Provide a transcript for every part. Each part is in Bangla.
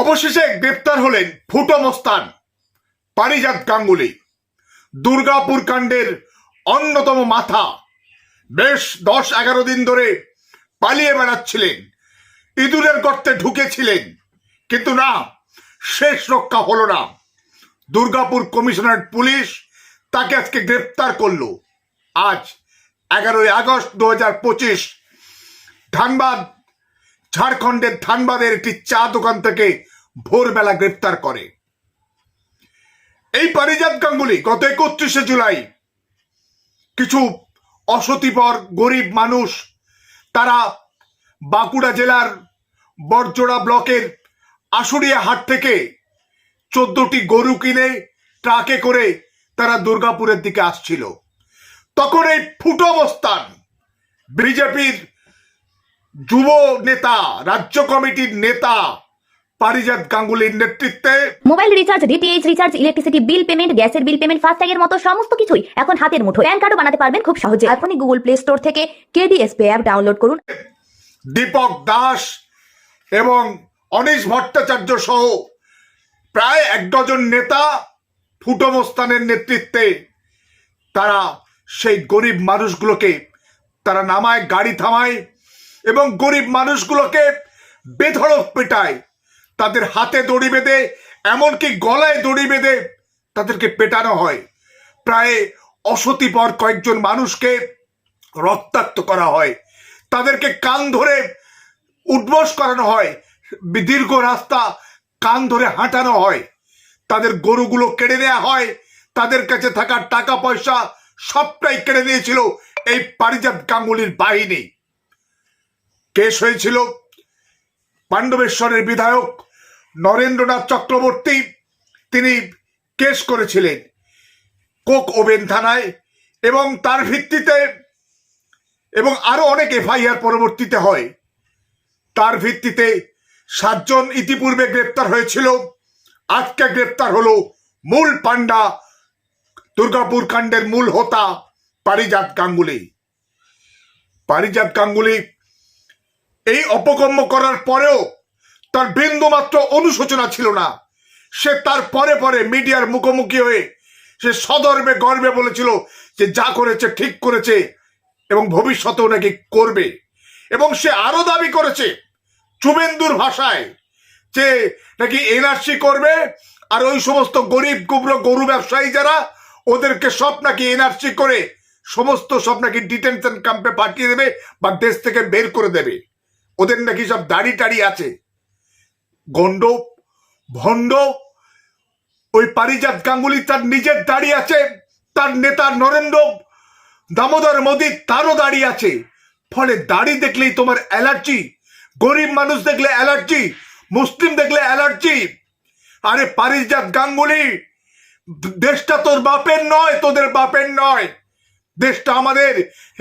অবশেষে গ্রেপ্তার হলেন ফুটো মোস্তান, পারিজাত গাঙ্গুলি। দুর্গাপুর কাণ্ডের অন্যতম মাথা। বেশ দশ এগারো দিন ধরে পালিয়ে বেড়াচ্ছিলেন। ইঁদুরের গর্তে ঢুকেছিলেন। কিন্তু না, শেষ রক্ষা হলো না। দুর্গাপুর কমিশনারেট পুলিশ তাকে আজকে গ্রেপ্তার করল। আজ এগারোই আগস্ট দু হাজার পঁচিশ, ধানবাদ ঝাড়খণ্ডের ধানবাদের একটি চা দোকান থেকে ভোরবেলা গ্রেপ্তার করে। এই পারিজাত গাঙ্গুলি গত একত্রিশে জুলাই কিছু অসতিপর গরিব মানুষ, তারা বাঁকুড়া জেলার বরজোড়া ব্লকের আশুরিয়া হাট থেকে চোদ্দটি গরু কিনে ট্রাকে করে তারা দুর্গাপুরের দিকে আসছিল। তখন এই ফুটো অবস্থান বিজেপির যুব নেতা রাজ্য কমিটির নেতা পারিজাত গাঙ্গুলির নেতৃত্বে। Mobile recharge DTH recharge electricity bill payment গ্যাসের বিল পেমেন্ট ফাস্ট্যাগের মতো সমস্ত কিছুই এখন হাতের মুঠোয়। প্যান কার্ডও বানাতে পারবেন খুব সহজে। এখনই গুগল প্লে স্টোর থেকে কেডিএস পে অ্যাপ ডাউনলোড করুন। দীপক দাস এবং অনিশ ভট্টাচার্য সহ প্রায় এক ডজন নেতা ফুটমস্তানের নেতৃত্বে তারা সেই গরিব মানুষগুলোকে তারা নামায় গাড়ি থামায় এবং গরিব মানুষগুলোকে বেধড়ক পেটায়। তাদের হাতে দড়ি বেঁধে, এমনকি গলায় দড়ি বেঁধে তাদেরকে পেটানো হয়। প্রায় অসতিপর কয়েকজন মানুষকে রক্তাক্ত করা হয়। তাদেরকে কান ধরে উঠবস করানো হয়। দীর্ঘ রাস্তা কান ধরে হাঁটানো হয়। তাদের গরুগুলো কেড়ে নেওয়া হয়। তাদের কাছে থাকা টাকা পয়সা সবটাই কেড়ে নিয়েছিল এই পারিজাত গাঙ্গুলির বাহিনী। কেস হয়েছিল পাণ্ডবেশ্বরের বিধায়ক নরেন্দ্রনাথ চক্রবর্তী। তিনি কেস করেছিলেন কোক ওভেন থানায় এবং তার ভিত্তিতে এবং আরও অনেক এফআইআর পরবর্তীতে হয়। তার ভিত্তিতে সাতজন ইতিপূর্বে গ্রেপ্তার হয়েছিল। আজকে গ্রেপ্তার হলো মূল পান্ডা দুর্গাপুর কাণ্ডের মূল হোতা, পারিজাত গাঙ্গুলি। পারিজাত গাঙ্গুলি এই অপকর্ম করার পরেও তার বিন্দুমাত্র অনুশোচনা ছিল না। সে তার পরে পরে মিডিয়ার মুখোমুখি হয়ে সে সদর্বে গর্বে বলেছিল যে যা করেছে, ঠিক করেছে এবং ভবিষ্যতেও নাকি করবে। এবং সে আরও দাবি করেছে শুভেন্দুর ভাষায় যে নাকি এনআরসি করবে আর ওই সমস্ত গরিব কুবরো গরু ব্যবসায়ী যারা, ওদেরকে সব নাকি এনআরসি করে, সমস্ত সব নাকি ডিটেনশন ক্যাম্পে পাঠিয়ে দেবে বা দেশ থেকে বের করে দেবে। ওদের নাকি সব দাড়ি টাড়ি আছে। গন্ড, ভণ্ড, ওই পারিজাত গাঙ্গুলি তার নিজের দাড়ি আছে, তার নেতা নরেন্দ্র, দামোদর মোদী তারও দাড়ি আছে। ফলে দাড়ি দেখলেই তোমার অ্যালার্জি, গরিব মানুষ দেখলে অ্যালার্জি, মুসলিম দেখলে অ্যালার্জি। আরে পারিজাত গাঙ্গুলি, দেশটা তোর বাপের নয়, তোদের বাপের নয়। দেশটা আমাদের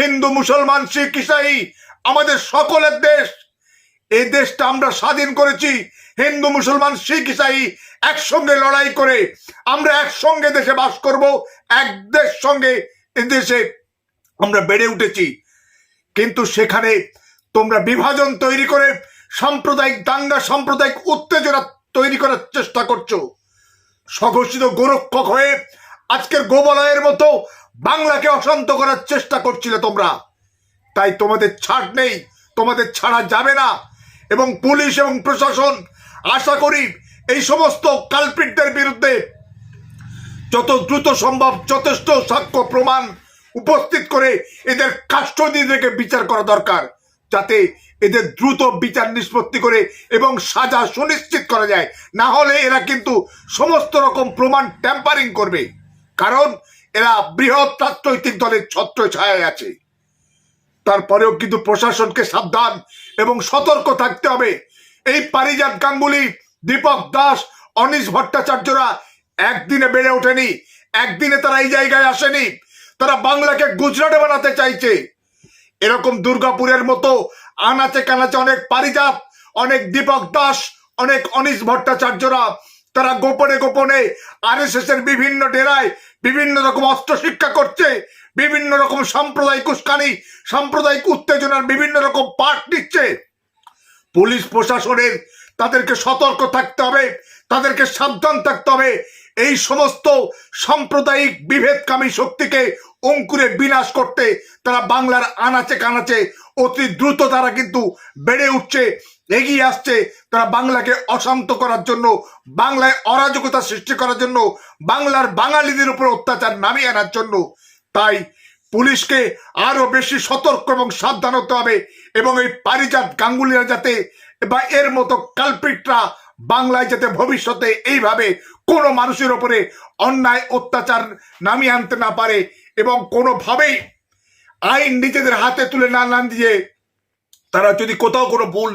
হিন্দু, মুসলমান, শিখ, ইসাই, আমাদের সকলের দেশ। এই দেশটা আমরা স্বাধীন করেছি। হিন্দু, মুসলমান, শিখ, ইসাই একসঙ্গে লড়াই করে আমরা একসঙ্গে দেশে বাস করব, এক দেশ সঙ্গে দেশে আমরা বেড়ে উঠেছি। কিন্তু সেখানে তোমরা বিভাজন তৈরি করে, সাম্প্রদায়িক দাঙ্গা, সাম্প্রদায়িক উত্তেজনা তৈরি করার চেষ্টা করছ। স্বঘোষিত গোরক্ষক হয়ে আজকের গোবলয়ের মতো বাংলাকে অশান্ত করার চেষ্টা করছিলে তোমরা। তাই তোমাদের ছাড় নেই, তোমাদের ছাড়া যাবে না। এবং পুলিশ এবং প্রশাসন আশা করি এই সমস্ত কালপিটদের বিরুদ্ধে যত দ্রুত সম্ভব যথেষ্ট সাক্ষ্য প্রমাণ উপস্থিত করে এদের থেকে বিচার করা দরকার, যাতে এদের দ্রুত বিচার নিষ্পত্তি করে এবং সাজা সুনিশ্চিত করা যায়। না হলে এরা কিন্তু সমস্ত রকম প্রমাণ ট্যাম্পারিং করবে, কারণ এরা বৃহৎ রাজনৈতিক দলের ছত্র ছায় আছে। তারপরেও কিন্তু প্রশাসনকে সাবধান এবং সতর্ক থাকতে হবে। এই পারিজাত গাঙ্গুলি, দীপক দাস, অনিশ ভট্টাচার্যরা একদিনে বেড়ে ওঠেনি। একদিনে তারা এই জায়গায় আসেনি। তারা বাংলাকে গুজরাটে বানাতে চাইছে। এরকম দুর্গাপুরের মতো আনাচে কানাচে অনেক পারিজাত, অনেক দীপক দাস, অনেক অনিশ ভট্টাচার্যরা, তারা গোপনে গোপনে আরএসএস এর বিভিন্ন ডেরায় বিভিন্ন রকম অস্ত্র শিক্ষা করছে। বিভিন্ন রকম সাম্প্রদায়িক উস্কানি, সাম্প্রদায়িক উত্তেজনার বিভিন্ন রকম পাঠ নিচ্ছে পুলিশ প্রশাসনের তাদেরকে সতর্ক থাকতে হবে, তাদেরকে সাবধান থাকতে হবে। এই সমস্ত সাম্প্রদায়িক বিভেদকামী শক্তিকে অঙ্কুরে বিনাশ করতে তারা বাংলার আনাচে কানাচে অতি দ্রুত তারা কিন্তু বেড়ে উঠছে, এগিয়ে আসছে। তারা বাংলাকে অশান্ত করার জন্য, বাংলায় অরাজকতা সৃষ্টি করার জন্য, বাংলার বাঙালিদের উপর অত্যাচার নামিয়ে আনার জন্য। তাই পুলিশকে আরও বেশি সতর্ক এবং সাবধান হতে হবে এবং এই পারিজাত গাঙ্গুলিরা যাতে বা এর মতো কালপিটরা বাংলায় যাতে ভবিষ্যতে এইভাবে কোনো মানুষের ওপরে অন্যায়, অত্যাচার নামিয়ে আনতে না পারে এবং কোনোভাবেই আইন নিজেদের হাতে তুলে না না দিয়ে তারা যদি কোথাও কোনো ভুল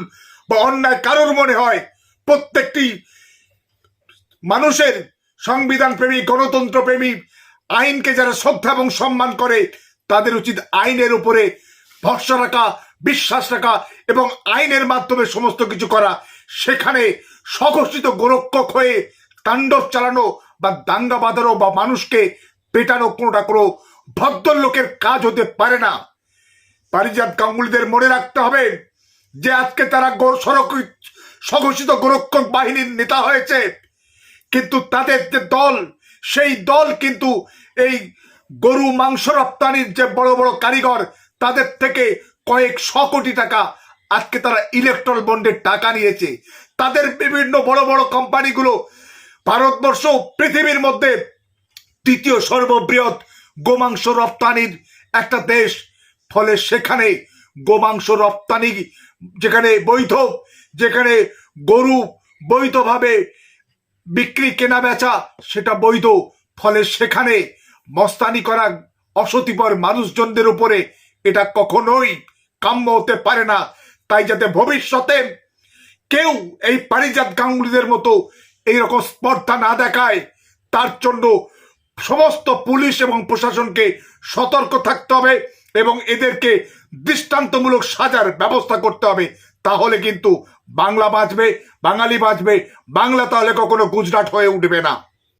বা অন্যায় কারোর মনে হয়, প্রত্যেকটি মানুষের সংবিধান প্রেমী গণতন্ত্র প্রেমী আইনকে যারা শ্রদ্ধা এবং সম্মান করে, তাদের উচিত আইনের উপরে ভরসা রাখা, বিশ্বাস রাখা এবং আইনের মাধ্যমে সমস্ত কিছু করা। সেখানে স্বঘোষিত গোরক্ষক হয়ে তাণ্ডব চালানো বা দাঙ্গা বাঁধানো বা মানুষকে পেটানো কোনোটা কোনো ভদ্রলোকের কাজ হতে পারে না। পারিজাত গাঙ্গুলিদের মনে রাখতে হবে যে আজকে তারা সড়ক স্বঘোষিত গোরক্ষক বাহিনীর নেতা হয়েছে। কিন্তু তাদের যে দল, সেই দল কিন্তু এই গরু মাংস রপ্তানির যে বড় বড় কারিগর, তাদের থেকে কয়েক শ কোটি টাকা আজকে তারা ইলেকট্রল বন্ডের টাকা নিয়েছে। তাদের বিভিন্ন বড় বড় কোম্পানিগুলো ভারতবর্ষ পৃথিবীর মধ্যে তৃতীয় সর্ববৃহৎ গোমাংস রপ্তানির একটা দেশ। ফলে সেখানে গোমাংস রপ্তানি যেখানে বৈধ, যেখানে গরু বৈধভাবে বিক্রি কেনা বেচা সেটা বৈধ। ফলে সেখানে মস্তানি করা অসতিপর মানুষজনদের উপরে এটা কখনোই কাম্য হতে পারে না। তাই যাতে ভবিষ্যতে কেউ এই পারিজাত গাঙ্গুলিদের মতো এইরকম স্পর্ধা না দেখায়, তার জন্য সমস্ত পুলিশ এবং প্রশাসনকে সতর্ক থাকতে হবে এবং এদেরকে দৃষ্টান্তমূলক সাজার ব্যবস্থা করতে হবে। তাহলে কিন্তু বাংলা বাঁচবে, বাঙালি বাঁচবে, বাংলা তাহলে কখনো গুজরাট হয়ে উঠবে না।